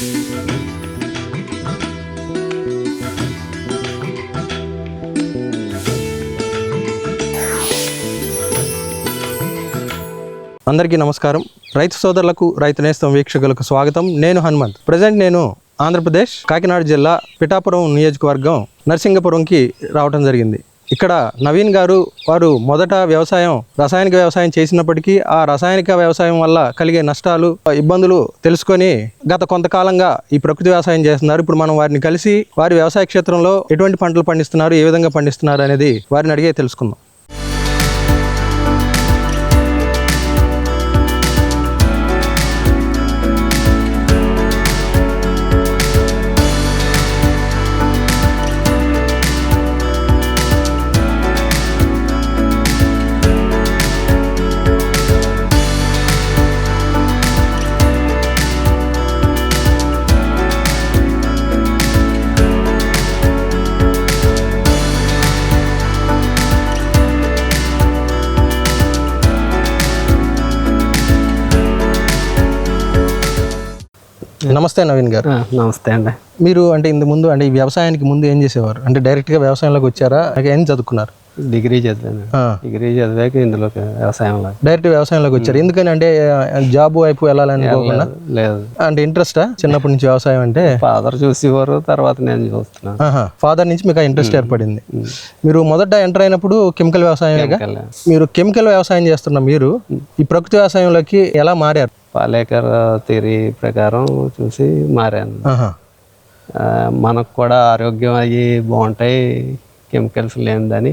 అందరికీ నమస్కారం. రైతు సోదరులకు రైతు నేస్తం వీక్షకులకు స్వాగతం. నేను హనుమంత్. ప్రజెంట్ నేను ఆంధ్రప్రదేశ్ కాకినాడ జిల్లా పిఠాపురం నియోజకవర్గం నరసింగపురంకి రావటం జరిగింది. ఇక్కడ నవీన్ గారు వారు మొదట వ్యవసాయం రసాయనిక వ్యవసాయం చేసినప్పటికీ ఆ రసాయనిక వ్యవసాయం వల్ల కలిగే నష్టాలు ఇబ్బందులు తెలుసుకొని గత కొంతకాలంగా ఈ ప్రకృతి వ్యవసాయం చేస్తున్నారు. ఇప్పుడు మనం వారిని కలిసి వారి వ్యవసాయ క్షేత్రంలో ఎటువంటి పంటలు పండిస్తున్నారు ఏ విధంగా పండిస్తున్నారు అనేది వారిని అడిగే తెలుసుకుందాం. నమస్తే నవీన్ గారు. నమస్తే అండి. మీరు అంటే ఇంత ముందు అంటే ఈ వ్యవసాయానికి ముందు ఏం చేసేవారు? అంటే డైరెక్ట్గా వ్యవసాయంలోకి వచ్చారా? ఏం చదువుకున్నారు? డిగ్రీ చదివాను. డిగ్రీ చదివాక ఇందులోకి వ్యవసాయంలో డైరెక్ట్ వ్యవసాయంలోకి వచ్చారు. ఎందుకని అంటే జాబ్ వైపు వెళ్ళాలని లేదు అంటే ఇంట్రెస్టా చిన్నప్పటి నుంచి వ్యవసాయం అంటే? ఫాదర్ చూసేవారు తర్వాత నేను చూస్తున్నాను ఫాదర్ నుంచి మీకు ఆ ఇంట్రెస్ట్ ఏర్పడింది. మీరు మొదట ఎంటర్ అయినప్పుడు కెమికల్ వ్యవసాయం. మీరు కెమికల్ వ్యవసాయం చేస్తున్న మీరు ఈ ప్రకృతి వ్యవసాయంలోకి ఎలా మారారు? పాలేకర్ థియరీ ప్రకారం చూసి మారాను. మనకు కూడా ఆరోగ్యం అయ్యి బాగుంటాయి కెమికల్స్ లేనిదని.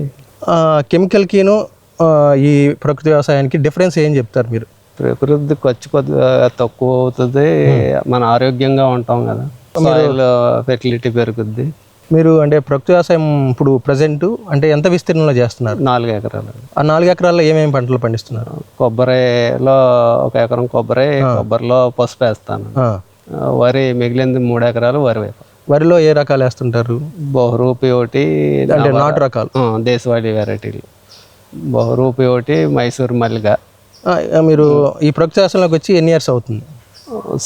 కెమికల్కిను ఈ ప్రకృతి వ్యవసాయానికి డిఫరెన్స్ ఏం చెప్తారు మీరు? ప్రకృతి ఖర్చు కొద్దిగా తక్కువ అవుతుంది మన ఆరోగ్యంగా ఉంటాం కదా. ఫెర్టిలిటీ పెరుగుద్ది. మీరు అంటే ప్రకృతి వ్యవసాయం ఇప్పుడు ప్రజెంట్ అంటే ఎంత విస్తీర్ణంలో చేస్తున్నారు? నాలుగు ఎకరాలు. ఆ నాలుగు ఎకరాల్లో ఏమేమి పంటలు పండిస్తున్నారు? కొబ్బరిలో ఒక ఎకరం కొబ్బరి కొబ్బరిలో పసుపు వేస్తాను. వరి మిగిలింది మూడు ఎకరాలు వరి వరిలో ఏ రకాలు వేస్తుంటారు? బహురూపి ఒకటి అంటే నాటు రకాలు. దేశవాళీ వెరైటీలు బహురూపి ఒకటి మైసూర్ మల్లిగ. మీరు ఈ ప్రకృతి వ్యవసాయంలోకి వచ్చి ఎన్ని ఇయర్స్ అవుతుంది?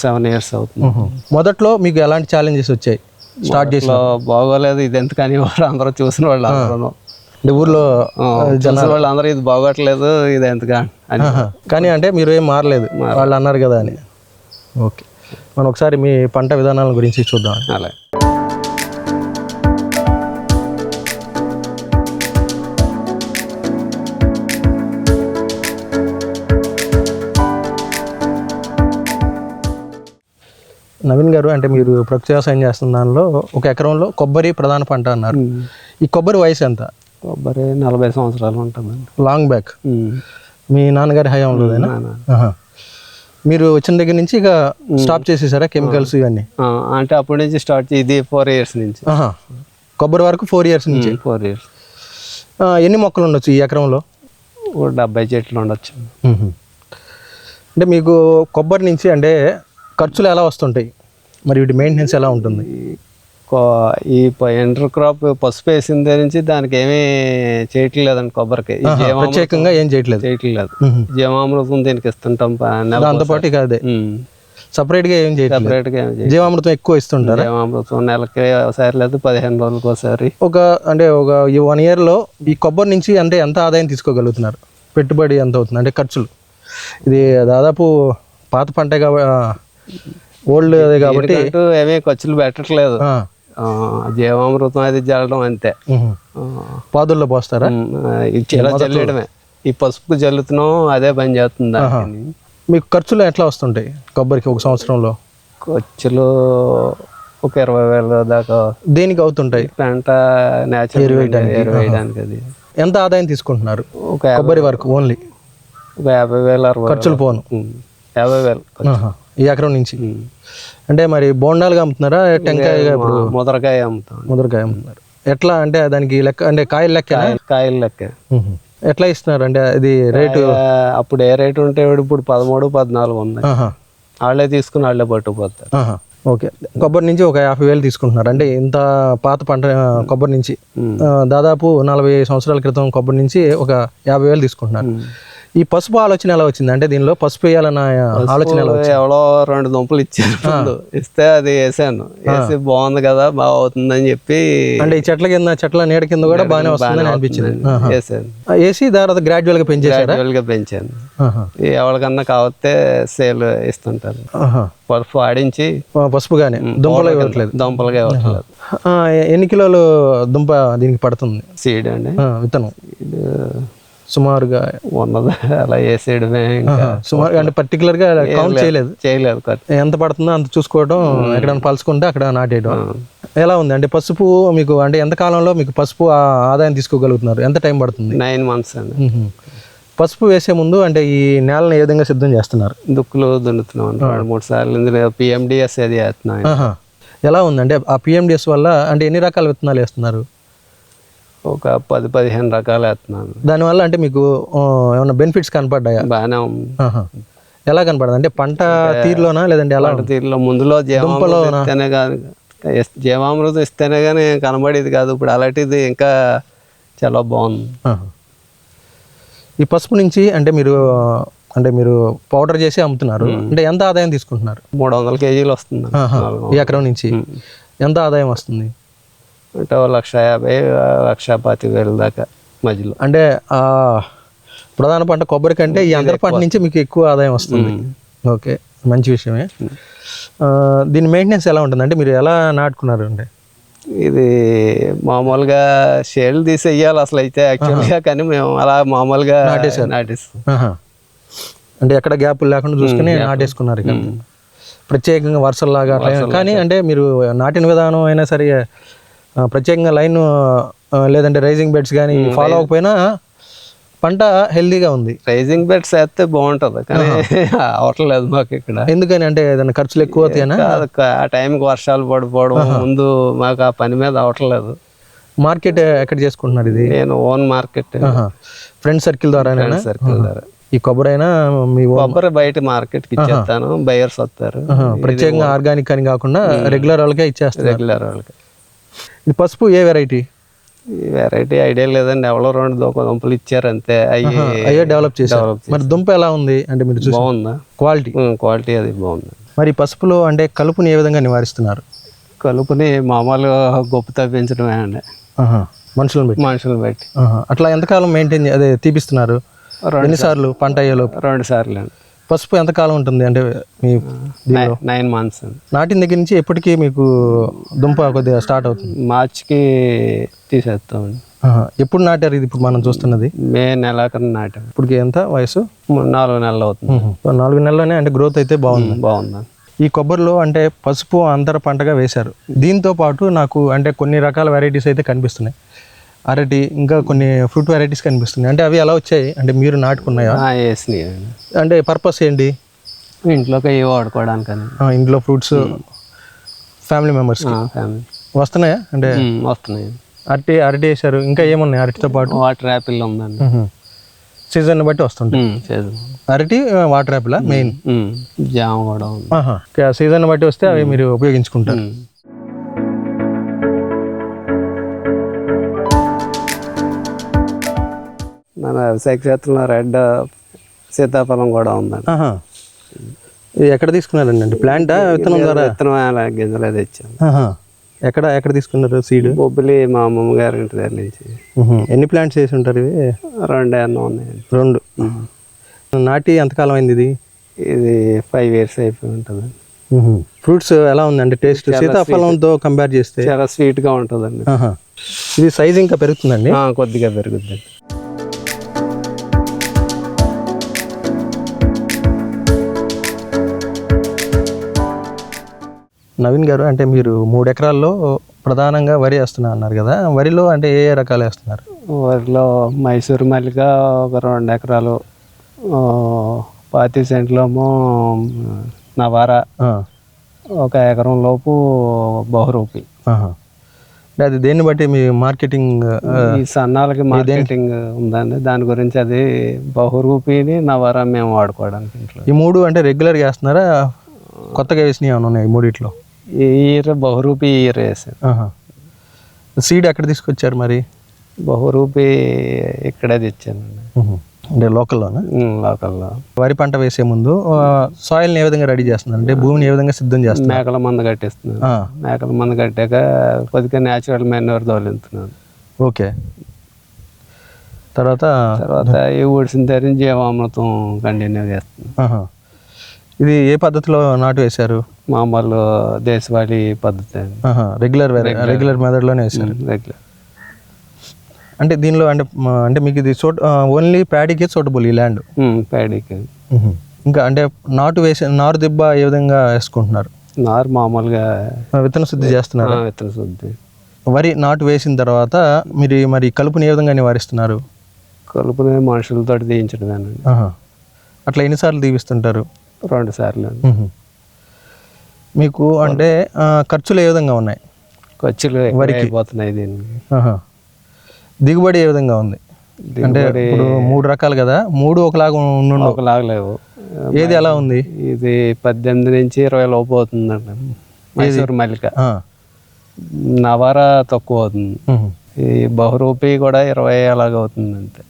సెవెన్ ఇయర్స్ అవుతుంది. మొదట్లో మీకు ఎలాంటి ఛాలెంజెస్ వచ్చాయి? స్టార్ట్ చేసి ఇట్లా బాగోలేదు ఇది ఎందుకని వారు అందరూ చూసిన వాళ్ళు అందరూ అంటే ఊర్లో చూసిన వాళ్ళు అందరూ ఇది బాగోట్లేదు ఇది అని. ఆహా. కానీ అంటే మీరు ఏం మారలేదు వాళ్ళు అన్నారు కదా అని. ఓకే. మనం ఒకసారి మీ పంట విధానాల గురించి చూద్దాం. అలా నవీన్ గారు అంటే మీరు ప్రకృతి వ్యవసాయం చేస్తున్న దానిలో ఒక ఎకరంలో కొబ్బరి ప్రధాన పంట అన్నారు. ఈ కొబ్బరి వయసు ఎంత? కొబ్బరి నలభై సంవత్సరాలు ఉంటుందండి. Long back. మీ నాన్నగారి హయాంలోదేనా. మీరు వచ్చిన దగ్గర నుంచి ఇక స్టాప్ చేసేసారా కెమికల్స్ ఇవన్నీ? అంటే అప్పటి నుంచి స్టార్ట్ ఇది ఫోర్ ఇయర్స్ నుంచి. కొబ్బరి వరకు ఫోర్ ఇయర్స్ నుంచి. ఫోర్ ఇయర్స్ ఎన్ని మొక్కలు ఉండొచ్చు ఈ ఎకరంలో? డెబ్బై చెట్లు ఉండొచ్చు. అంటే మీకు కొబ్బరి నుంచి అంటే ఖర్చులు ఎలా వస్తుంటాయి? మరి వీటి మెయింటెనెన్స్ ఎలా ఉంటుంది? ఈ ఎంటర్ క్రాప్ పసుపు వేసిన దగ్గర నుంచి దానికి ఏమీ చేయట్లేదండి కొబ్బరికి. ప్రత్యేకంగా ఏం చేయట్లేదు. చేయట్లేదు. జీవామృతం దీనికి ఇస్తుంటాం దాంతోపాటు ఇక అదే. సపరేట్గా ఏం చేయట్లేదు. సపరేట్గా. జీవామృతం ఎక్కువ ఇస్తుంటారు? జీవామృతం నెలకి ఒకసారి లేదు పదిహేను రోజులకి ఒకసారి. ఒక అంటే ఒక ఈ వన్ ఇయర్లో ఈ కొబ్బరి నుంచి అంటే ఎంత ఆదాయం తీసుకోగలుగుతున్నారు? పెట్టుబడి ఎంత అవుతుంది? అంటే ఖర్చులు. ఇది దాదాపు పాత పంటే కాబట్టి ఓల్డ్ అదే కాబట్టి ఏమీ ఖర్చులు పెట్టట్లేదు. జీవామృతం అది జల్లడం అంతే. పాదుల్లో పోస్తారా? ఇలా జల్లడమే. ఈ పసుపు జల్లుతున్నాం అదే పని చేస్తుంది మీకు ఖర్చులు ఎట్లా వస్తుంటాయి కొబ్బరికి ఒక సంవత్సరంలో? ఖర్చులు ఒక ఇరవై వేల దాకా దేనికి అవుతుంటాయి? పెంట నేచురల్ వేయడానికి అది. ఎంత ఆదాయం తీసుకుంటున్నారు? ఒక కొబ్బరి వరకు ఓన్లీ. ఒక యాభై వేలు ఖర్చులు పోను. యాభై వేలు. ఈ ఎకరం నుంచి. అంటే మరి బోండాలుగా అమ్ముతున్నారా మా ముదరకాయ అమ్ముతాం ముదరకాయ అమ్ముతున్నారు ఎట్లా అంటే దానికి లెక్క అంటే కాయలు లెక్క కాయలు- లెక్క. ఎట్లా ఇస్తున్నారు? అంటే ఇది రేటు? అప్పుడు ఏ రేటు ఉంటే ఇప్పుడు పదమూడు పద్నాలుగు ఉంది. వాళ్ళే తీసుకుని వాళ్ళే పట్టుకుపోతారు. ఓకే. కొబ్బరి నుంచి ఒక యాభై వేలు తీసుకుంటున్నారు. అంటే ఇంత పాత పంట కొబ్బరి నుంచి. దాదాపు నలభై సంవత్సరాల క్రితం కొబ్బరి నుంచి ఒక యాభై వేలు తీసుకుంటున్నారు. ఈ పసుపు ఆలోచన ఎలా వచ్చింది? అంటే దీనిలో పసుపు వేయాలన్న ఆలోచన ఎవడో రెండు దుంపలు ఇచ్చారు. ఇస్తే అది వేసాను. వేసి బాగుంది కదా బాగా అవుతుందని చెప్పి అంటే ఈ చెట్ల కింద చెట్ల నీడ కింద కూడా బాగానే వస్తుందని అనిపించింది. వేసాను. వేసి తర్వాత గ్రాడ్యువల్గా పెంచేశారా? గ్రాడ్యువల్గా పెంచాను. ఎవరికన్నా కావస్తే సేల్ ఇస్తుంటారు. పసుపు ఆడించి పసుపుగానే దుంపలు ఇవ్వట్లేదు. దుంపలుగా ఇవ్వట్లేదు. ఎన్ని కిలోలు దుంప దీనికి పడుతుంది? సీడ్ అండి. విత్తనం. సుమారుగా ఉన్నది. అలా వేసేయడమే. సుమారు అంటే పర్టికులర్గా కౌంట్ చేయలేదు. చేయలేదు ఎంత పడుతుందో అంత చూసుకోవడం ఎక్కడైనా పలుచుకుంటే అక్కడ నాటేయడం ఎలా ఉంది? అంటే పసుపు మీకు అంటే ఎంత కాలంలో మీకు పసుపు ఆదాయం తీసుకోగలుగుతున్నారు? ఎంత టైం పడుతుంది? నైన్ మంత్స్ అండి. పసుపు వేసే ముందు అంటే ఈ నేలను ఏ విధంగా సిద్ధం చేస్తున్నారు? దుక్కులు దున్నుతున్నాం రెండు మూడు సార్లు ఇందులో పిఎండిఎస్ అది వేస్తున్నాం. ఎలా ఉంది? అంటే ఆ పిఎండిఎస్ వల్ల అంటే ఎన్ని రకాల విత్తనాలు వేస్తున్నారు? ఒక పది పదిహేను రకాలు వేస్తున్నాను. దానివల్ల అంటే మీకు ఏమైనా బెనిఫిట్స్ కనపడ్డాయా? బాగానే. ఎలా కనపడదు? అంటే పంట తీరులోనా? లేదంటే ఎలా పంట తీరులో ముందులో జీవామృతం ఇస్తేనే కానీ జీవామృతం ఇస్తేనే కానీ కనబడేది కాదు. ఇప్పుడు అలాంటిది ఇంకా చాలా బాగుంది. ఈ పసుపు నుంచి అంటే మీరు అంటే మీరు పౌడర్ చేసి అమ్ముతున్నారు. అంటే ఎంత ఆదాయం తీసుకుంటున్నారు? మూడు వందల కేజీలు వస్తుంది. ఈ ఎకరం నుంచి ఎంత ఆదాయం వస్తుంది? అంటే లక్ష యాభై లక్ష పాతి వేలు దాకా మధ్యలో. అంటే ఆ ప్రధాన పంట కొబ్బరి కంటే ఈ అంతర పంట నుంచి మీకు ఎక్కువ ఆదాయం వస్తుంది. ఓకే మంచి విషయమే. దీని మెయింటెనెన్స్ ఎలా ఉంటుంది? అంటే మీరు ఎలా నాటుకున్నారు అంటే? ఇది మామూలుగా షేళ్ళు తీసి వెయ్యాలి అసలు అయితే యాక్చువల్గా కానీ మేము అలా మామూలుగా నాటేస్తాం. ఆహా. అంటే ఎక్కడ గ్యాప్ లేకుండా చూసుకుని నాటేసుకున్నారు ప్రత్యేకంగా వరుసల్లాగా అట్లా కానీ అంటే మీరు నాటిన విధానం అయినా సరే ప్రత్యేకంగా లైన్ లేదంటే రైజింగ్ బెడ్స్ కానీ ఫాలో అవ్వకపోయినా పంట హెల్దీగా ఉంది. రైజింగ్ బెడ్స్ వేస్తే బాగుంటుంది కానీ అవట్లేదు మాకు ఇక్కడ. ఎందుకని? అంటే ఏదైనా ఖర్చులు ఎక్కువ క- ఆ టైంకి వర్షాలు పడిపోవడం ముందు మాకు ఆ పని మీద అవట్లేదు మార్కెట్ ఎక్కడ చేసుకుంటున్నారు ఇది? నేను ఓన్ మార్కెట్. ఫ్రెండ్ సర్కిల్ ద్వారా సర్కిల్ ద్వారా. ఈ కొబ్బరి అయినా మీ కొబ్బరి బయట మార్కెట్కి ఇచ్చేస్తాను బయర్స్ వస్తారు. ప్రత్యేకంగా ఆర్గానిక్ అని కాకుండా రెగ్యులర్ వాళ్ళకే ఇచ్చేస్తారు రెగ్యులర్ వాళ్ళకి. ఈ పసుపు ఏ వెరైటీ వెరైటీ ఐడియా లేదండి. ఎవరో రెండు దొంగ దుంపలు ఇచ్చారు అంతే. అవి అయ్యే డెవలప్ చేశారు. మరి దుంప ఎలా ఉంది అంటే మీరు బాగుందా? క్వాలిటీ క్వాలిటీ అది బాగుంది. మరి పసుపులో అంటే కలుపుని ఏ విధంగా నివారిస్తున్నారు? కలుపుని మామూలుగా గొప్ప తప్పించడమే అండి. మనుషులను పెట్టి. మనుషులు బట్టి. అట్లా ఎంతకాలం మెయింటైన్ అదే తీపిస్తున్నారు? రెండు ఎన్నిసార్లు పంట అయ్యేలో రెండు సార్లు అండి. పసుపు ఎంతకాలం ఉంటుంది అంటే మీ నైన్ మంత్స్ నాటిన దగ్గర నుంచి ఎప్పటికీ మీకు దుంప కొద్దిగా స్టార్ట్ అవుతుంది? మార్చికి తీసేస్తామండి. ఆహా. ఎప్పుడు నాటారు ఇది ఇప్పుడు మనం చూస్తున్నది? మే నెలాఖరు నాటాం. ఇప్పటికి ఎంత వయసు? నాలుగు నెలలు అవుతుంది. నాలుగు నెలల్లోనే అంటే గ్రోత్ అయితే బాగుంది. బాగుంది ఈ కొబ్బరిలో అంటే పసుపు అంతర పంటగా వేశారు. దీంతో పాటు నాకు అంటే కొన్ని రకాల వెరైటీస్ అయితే కనిపిస్తున్నాయి. అరటి ఇంకా కొన్ని ఫ్రూట్ వెరైటీస్ కనిపిస్తున్నాయి. అంటే అవి ఎలా వచ్చాయి? అంటే మీరు నాటుకున్నాయా? వేసినాయి అంటే పర్పస్ ఏంటి? ఇంట్లోకి అవి వాడుకోవడానికని. ఆ, ఇంట్లో ఫ్రూట్స్ ఫ్యామిలీ మెంబర్స్ ఫ్యామిలీ వస్తున్నాయా? అంటే వస్తున్నాయి. అరటి అరటి వేశారు. ఇంకా ఏమున్నాయి అరటితో పాటు? వాటర్ యాపిల్ ఉందండి. సీజన్ బట్టి వస్తుంటాయి. చేద్దాం. అరటి వాటర్ యాపిల్ మెయిన్ జామ కూడా సీజన్ బట్టి వస్తే అవి మీరు ఉపయోగించుకుంటారు. మన వ్యవసాయ క్షేత్రంలో రెడ్ సీతాఫలం కూడా ఉందండి. ఇది ఎక్కడ తీసుకున్నారండి అంటే ప్లాంటా విత్తనం ద్వారా? విత్తనం అలా గింజలు అది ఇచ్చాను. ఎక్కడ ఎక్కడ తీసుకున్నారు సీడ్? బొబ్బిలి మా అమ్మమ్మ గారి ఇంటి దగ్గర నుంచి. ఎన్ని ప్లాంట్స్ వేసి ఉంటారు ఇవి? రెండు ఎన్నో ఉన్నాయండి. రెండు. నాటి ఎంతకాలం అయింది ఇది? ఇది ఫైవ్ ఇయర్స్ అయిపోయి ఉంటుంది ఫ్రూట్స్ ఎలా ఉంది అంటే టేస్ట్ సీతాఫలంతో కంపేర్ చేస్తే? చాలా స్వీట్గా ఉంటుందండి. ఇది సైజ్ ఇంకా పెరుగుతుందండి? కొద్దిగా పెరుగుద్ది నవీన్ గారు అంటే మీరు మూడు ఎకరాల్లో ప్రధానంగా వరి వేస్తున్నా అన్నారు కదా వరిలో అంటే ఏ ఏ రకాలు వేస్తున్నారు? వరిలో మైసూరు మల్లిక ఒక రెండు ఎకరాలు పాతి సెంట్లేమో నవారా. ఒక ఎకరం లోపు బహురూపి. అది దేన్ని బట్టి మీ మార్కెటింగ్ సన్నాలకి మార్కెటింగ్ ఉందండి. దాని గురించి అది బహురూపిని నవారా మేము వాడుకోవడానికి ఈ మూడు అంటే రెగ్యులర్గా వేస్తున్నారా? కొత్తగా ఏమైనా ఉన్నాయి ఈ మూడిట్లో? ఈ ఇయర్ బహురూపి ఇయర్ వేసాను. సీడ్ ఎక్కడ తీసుకొచ్చారు మరి? బహురూపి ఇక్కడే తెచ్చానండి ఉహు. అంటే లోకల్లోనా? లోకల్లో. వరి పంట వేసే ముందు సాయిల్ని ఏ విధంగా రెడీ చేస్తున్నారు? అంటే భూమిని ఏ విధంగా సిద్ధం చేస్తున్నారు? మేకల మంద కట్టిస్తున్నాను ఆ, మేకల మంద కట్టాక కొద్దిగా న్యాచురల్ మెన్యూర్ తోలుతున్నాను ఓకే. తర్వాత? తర్వాత ఈ ఊడిసిన తర్వాత జీవామృతం కంటిన్యూ చేస్తున్నాను. ఇది ఏ పద్ధతిలో నాటు వేశారు? మామూలు దేశవాళీ పద్ధతి రెగ్యులర్ రెగ్యులర్ మెథడ్లోనే వేశారు. రెగ్యులర్ అంటే దీనిలో అంటే అంటే మీకు ఇది సోట్ ఓన్లీ ప్యాడీకే సూటబుల్ ఈ ల్యాండ్ ప్యాడీకి ఇంకా అంటే నాటు వేసే నారు దిబ్బ ఏ విధంగా వేసుకుంటున్నారు? నారు మామూలుగా విత్తన శుద్ధి చేస్తున్నారు? విత్తన శుద్ధి. వరి నాటు వేసిన తర్వాత మీరు మరి కలుపుని ఏ విధంగా నివారిస్తున్నారు? కలుపుని మనుషులతో తీయించడమేనండి. అట్లా ఎన్నిసార్లు దీవిస్తుంటారు రెండు సార్లు. మీకు అంటే ఖర్చులు ఏ విధంగా ఉన్నాయి? ఖర్చులు అయిపోతున్నాయి దీనికి. దిగుబడి ఏ విధంగా ఉంది? అంటే ఇప్పుడు మూడు రకాలు కదా మూడు ఒకలాగా ఉండు ఒకలాగా లేవు. ఏది ఎలా ఉంది? ఇది పద్దెనిమిది నుంచి ఇరవై లోపు అవుతుందండి. మైసూర్ మల్లిక. నవార తక్కువ అవుతుంది. ఈ బహురూపి కూడా ఇరవై అలాగ అవుతుంది అంతే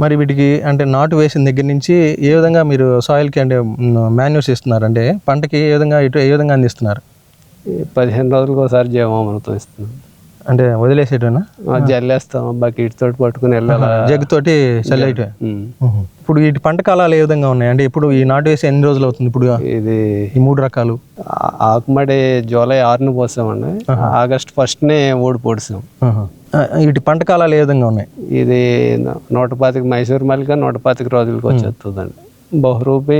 మరి వీటికి అంటే నాటు వేసిన దగ్గర నుంచి ఏ విధంగా మీరు సాయిల్కి అంటే మాన్యూస్ ఇస్తున్నారు అంటే పంటకి ఏ విధంగా ఇటు ఏ విధంగా అందిస్తున్నారు? పదిహేను రోజులకు ఒకసారి జీవామృతం ఇస్తున్నాం. అంటే వదిలేసేటనా? జల్లేస్తాం బకెట్ తోటి పట్టుకుని వెళ్ళాలా? చల్లైతే ఉమ్. ఇప్పుడు వీటి పంట కాలాలు ఏ విధంగా ఉన్నాయి? అంటే ఇప్పుడు ఈ నాటు వేసి ఎన్ని రోజులు అవుతుంది ఇప్పుడు? ఇది ఈ మూడు రకాలు. ఆకుమడి జూలై ఆరుని పోసామండి. ఆగస్ట్ ఫస్ట్నే ఓడి పొడిసాం. వీటి పంట కాలాలు ఏ విధంగా ఉన్నాయి? ఇది నూట పాతిక మైసూర్ మల్లిక నూట పాతిక రోజులకి వచ్చేస్తుందండి. బహురూపి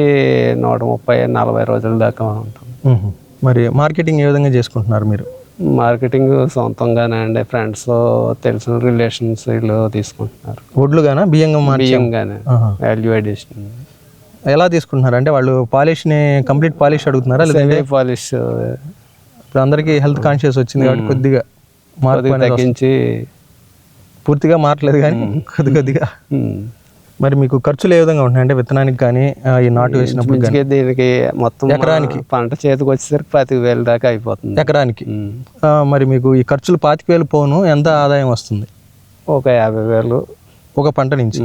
నూట ముప్పై నలభై రోజుల దాకా ఉంటుంది. మరి మార్కెటింగ్ ఏ విధంగా చేసుకుంటున్నారు మీరు? మార్కెటింగ్ సొంతంగానే అండి ఫ్రెండ్స్ తెలిసిన రిలేషన్స్ వీళ్ళు తీసుకుంటున్నారు. ఒడ్లుగానా? బియ్యంగా బియ్యంగానే. Value addition. ఎలా తీసుకుంటున్నారు? అంటే వాళ్ళు పాలిష్ని కంప్లీట్ పాలిష్ అడుగుతున్నారా? లేదా పాలిష్. ఇప్పుడు అందరికీ హెల్త్ కాన్షియస్ వచ్చింది కాబట్టి కొద్దిగా కొద్దిగా. తగ్గించి పూర్తిగా మారట్లేదు కానీ కొద్ది కొద్దిగా. మరి మీకు ఖర్చులు ఏ విధంగా ఉంటాయి అంటే విత్తనానికి కానీ ఈ నాటు వేసినప్పుడు దీనికి మొత్తం ఎకరానికి? పంట చేతికి వచ్చేసరికి పాతిక వేలు దాకా అయిపోతుంది. ఎకరానికి? మరి మీకు ఈ ఖర్చులు పాతిక వేలు పోను ఎంత ఆదాయం వస్తుంది? ఒక యాభై వేలు. ఒక పంట నుంచి.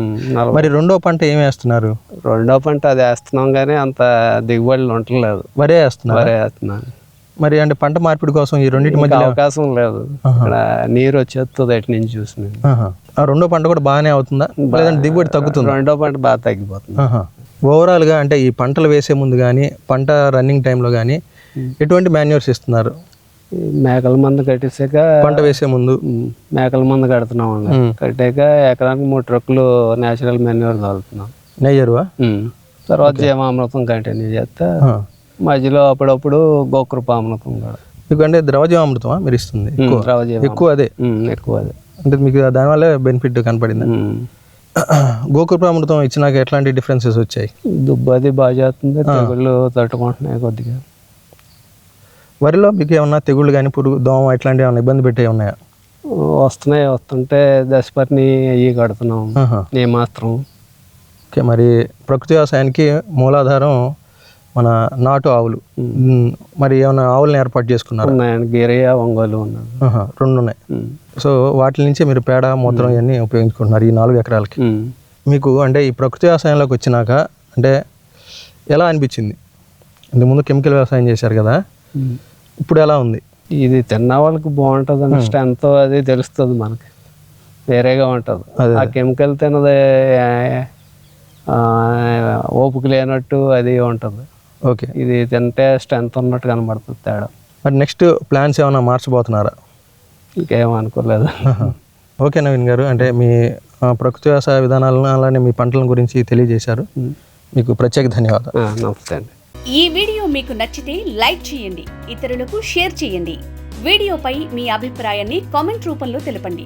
మరి రెండో పంట ఏమి వేస్తున్నారు? రెండో పంట అది వేస్తున్నాం కానీ అంత దిగుబడులు ఉండట్లేదు. వరే వేస్తున్నారు? వరే వేస్తున్నాను. మరి అంటే పంట మార్పిడి కోసం ఈ రెండింటి మధ్య అవకాశం లేదు. నీరు వచ్చేస్తుంది అటు నుంచి చూసిన. రెండో పంట కూడా బాగానే అవుతుందా? లేదంటే దిగుబడి తగ్గుతుంది? రెండో పంట బాగా తగ్గిపోతుంది. ఓవరాల్గా అంటే ఈ పంటలు వేసే ముందు కానీ పంట రన్నింగ్ టైంలో కానీ ఎటువంటి మాన్యూర్స్ ఇస్తున్నారు? మేకల మందు కట్టేసాక పంట వేసే ముందు? మేకల మందు కడుతున్నాం అండి. కట్టాక ఎకరానికి మూడు ట్రక్కులు న్యాచురల్ మెన్యూర్ తోలుతున్నాం. నెయ్యరువా. తర్వాత జీవామృతం కంటిన్యూ చేస్తే. మధ్యలో అప్పుడప్పుడు గోకృపామృతం కూడా. మీకు అంటే ద్రవజీవామృతమా మీరు ఇస్తుంది? ఎక్కువ. అదే? ఎక్కువ అదే. అంటే మీకు దానివల్ల బెనిఫిట్ కనపడింది. గోకృపామృతం ఇచ్చినాక ఎట్లాంటి డిఫరెన్సెస్ వచ్చాయి? దుబ్బది బాగా చేస్తుంది తెగుళ్ళు తట్టుకుంటున్నాయి కొద్దిగా. వరిలో మీకు ఏమన్నా తెగుళ్ళు కానీ పురుగు దోమ ఇట్లాంటివి ఏమైనా ఇబ్బంది పెట్టే ఉన్నాయా? వస్తున్నాయి వస్తుంటే దశపర్ని అయ్యి కడుతున్నాం. ఏమాత్రం ఓకే మరి ప్రకృతి వ్యవసాయానికి మూలాధారం మన నాటు ఆవులు. మరి ఏమైనా ఆవులను ఏర్పాటు చేసుకున్నారు? ఉన్నాయండి. గిరియా ఒంగోలు రెండు ఉన్నాయి. సో వాటి నుంచి మీరు పేడ మూత్రం ఇవన్నీ ఉపయోగించుకుంటున్నారు ఈ నాలుగు ఎకరాలకి. మీకు అంటే ఈ ప్రకృతి వ్యవసాయంలోకి వచ్చినాక అంటే ఎలా అనిపించింది? ఇంతకుముందు కెమికల్ వ్యవసాయం చేశారు కదా. ఇప్పుడు ఎలా ఉంది? ఇది తిన్న వాళ్ళకి బాగుంటుంది అని స్ట్రెంత్ అది తెలుస్తుంది మనకి. వేరేగా ఉంటుంది. అదే. ఆ కెమికల్ తినది ఓపిక లేనట్టు అది ఉంటుంది. ఓకే. ఇది తింటే స్ట్రెంత్ ఉన్నట్టు కనబడుతుంది తేడా. మరి నెక్స్ట్ ప్లాన్స్ ఏమైనా మార్చబోతున్నారా? ఇంకేం అనుకోలేదు. ఓకే నవీన్ గారు అంటే మీ ప్రకృతి వ్యవసాయ విధానాలను అలానే మీ పంటల గురించి తెలియజేశారు. మీకు ప్రత్యేక ధన్యవాదాలు. నమస్తే అండి. ఈ వీడియో మీకు నచ్చితే లైక్ చేయండి ఇతరులకు షేర్ చేయండి. వీడియోపై మీ అభిప్రాయాన్ని కామెంట్ రూపంలో తెలపండి.